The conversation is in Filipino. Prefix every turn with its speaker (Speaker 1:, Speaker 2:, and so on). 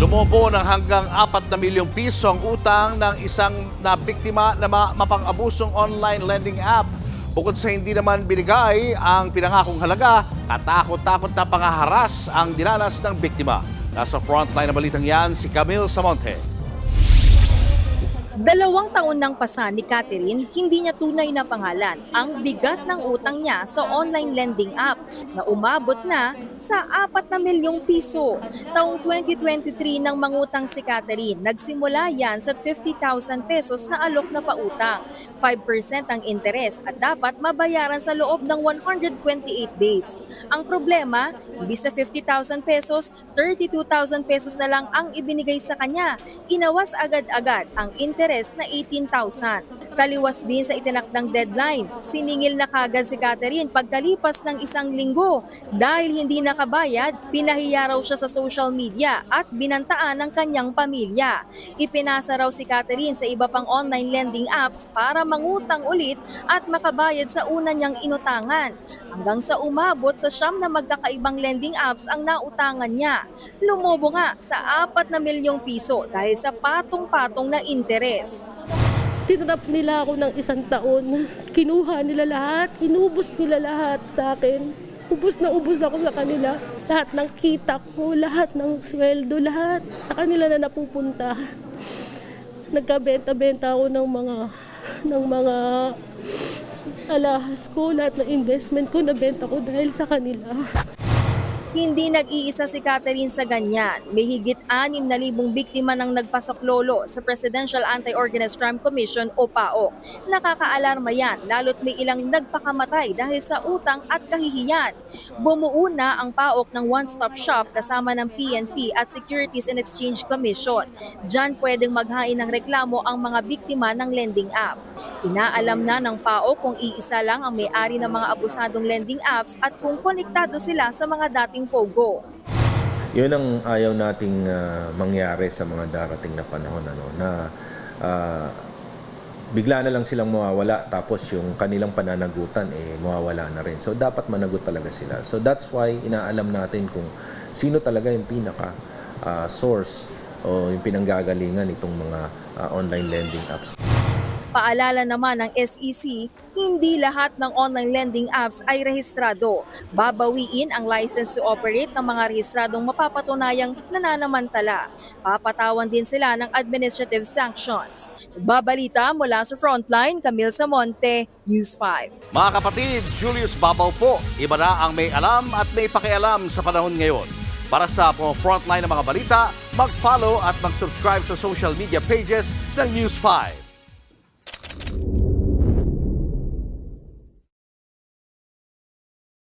Speaker 1: Lumobo ng hanggang 4 na milyong piso ang utang ng isang na biktima na ma- mapang-abusong online lending app. Bukod sa hindi naman binigay ang pinangakong halaga, katakot-takot na pangaharas ang dinanas ng biktima. Nasa frontline na balitang yan si Camille Samonte.
Speaker 2: Dalawang taon nang pasa ni Catherine, hindi niya tunay na pangalan ang bigat ng utang niya sa online lending app na umabot na sa 4 na milyong piso. Taong 2023 nang mangutang si Catherine, nagsimula yan sa 50,000 pesos na alok na pautang. 5% ang interes at dapat mabayaran sa loob ng 128 days. Ang problema, imbis sa 50,000 pesos, 32,000 pesos na lang ang ibinigay sa kanya. Inawas agad-agad ang interes na 18,000. Taliwas din sa itinakdang deadline. Siningil na kagad si Catherine pagkalipas ng isang linggo. Dahil hindi nakabayad, pinahiya raw siya sa social media at binantaan ng kanyang pamilya. Ipinasa raw si Catherine sa iba pang online lending apps para mangutang ulit at makabayad sa una niyang inutangan. Hanggang sa umabot sa siyam na magkakaibang lending apps ang nautangan niya. Lumobo nga sa 4 na milyong piso dahil sa patong-patong na interes.
Speaker 3: Tinrap nila ako ng isang taon. Kinuha nila lahat, inubos nila lahat sa akin. Ubus na ubus ako sa kanila. Lahat ng kita ko, lahat ng sweldo, lahat sa kanila na napupunta. Nagkabenta-benta ako ng mga ng mga alahas ko, lahat ng investment ko nabenta ko dahil sa kanila.
Speaker 2: Hindi nag-iisa si Catherine sa ganyan. May higit 6,000 biktima ng nagpasok lolo sa Presidential Anti-Organized Crime Commission o PAOK. Nakakaalarma yan lalo't may ilang nagpakamatay dahil sa utang at kahihiyan. Bumuo na ang PAOK ng one-stop shop kasama ng PNP at Securities and Exchange Commission. Diyan pwedeng maghain ng reklamo ang mga biktima ng lending app. Inaalam na ng PAOK kung iisa lang ang may-ari ng mga abusadong lending apps at kung konektado sila sa mga dating POGO.
Speaker 4: Yun ang ayaw nating ah, mangyari sa mga darating na panahon ano na ah, bigla na lang silang mawawala tapos yung kanilang pananagutan eh mawawala na rin. So dapat managot talaga sila. So that's why inaalam natin kung sino talaga yung pinaka ah, source o yung pinanggagalingan itong mga ah, online lending apps.
Speaker 2: Paalala naman ng SEC, hindi lahat ng online lending apps ay rehistrado. Babawiin ang license to operate ng mga rehistradong mapapatunayang nananamantala. Papatawan din sila ng administrative sanctions. Babalita mula sa Frontline, Camille Samonte, News 5.
Speaker 1: Mga kapatid, Julius Babaw po. Iba na ang may alam at may pakialam sa panahon ngayon. Para sa frontline ng mga balita, mag-follow at mag-subscribe sa social media pages ng News 5.